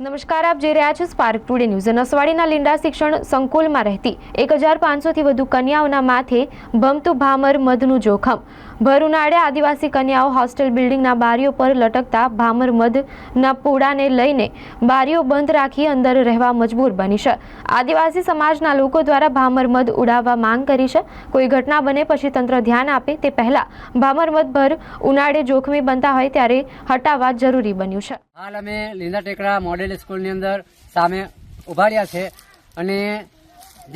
નમસ્કાર, આપ જોઈ રહ્યા છો સ્પાર્ક ટુડે ન્યૂઝ નસવાડીના લીંડા શિક્ષણ સંકુલમાં રહેતી એક હજાર પાંચસોથી વધુ કન્યાઓના માથે ભમતું ભામર મધનું જોખમ. ભર ઉનાળે આદિવાસી કન્યાઓ હોસ્ટેલ બિલ્ડિંગના બારીઓ પર લટકતા ભામર મધના પૂડાને લઈને બારીઓ બંધ રાખી અંદર રહેવા મજબૂર બની છે. આદિવાસી સમાજના લોકો દ્વારા ભામર મધ ઉડાવવા માંગ કરી છે. કોઈ ઘટના બને પછી તંત્ર ધ્યાન આપે તે પહેલા ભામર મધ ભર ઉનાળે જોખમી બનતા હોય ત્યારે હટાવવા જરૂરી બન્યું છે. હાલ અમે લીલા ટેકરા મોડેલ સ્કૂલની અંદર સામે ઊભા રહ્યા છે અને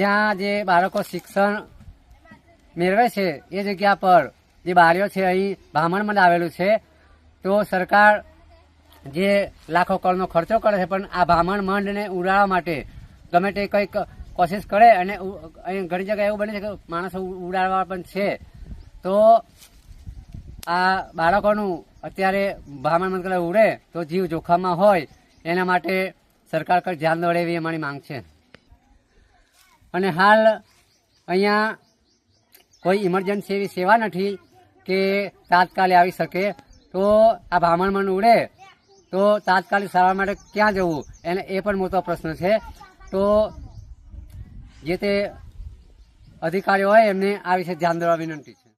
જ્યાં જે બાળકો શિક્ષણ મેળવે છે એ જગ્યા પર જે બારીઓ છે અહીં બ્રાહ્મણમાં આવેલું છે. તો સરકાર જે લાખો કરોડનો ખર્ચો કરે છે, પણ આ બ્રાહ્મણ મંડને ઉડાડવા માટે ગમે તે કંઈક કોશિશ કરે અને અહીં ઘણી જગ્યાએ એવું બને છે કે માણસો ઉડાડવા પણ છે. તો આ બાળકોનું અત્યારે બ્રાહ્મણ મંત્ર ઉડે, તો જીવ જોખમમાં હોય, એના માટે સરકાર કઈ ધ્યાન દોડે એવી અમારી માંગ છે. અને હાલ અહીંયા કોઈ ઇમરજન્સી એવી સેવા નથી કે તાત્કાલિક આવી શકે. તો આ બ્રાહ્મણ મન ઉડે, તો તાત્કાલિક સારવાર માટે ક્યાં જવું? એને એ પણ મોટો પ્રશ્ન છે. તો જે તે અધિકારીઓ હોય એમને આ વિશે ધ્યાન દોરવા વિનંતી છે.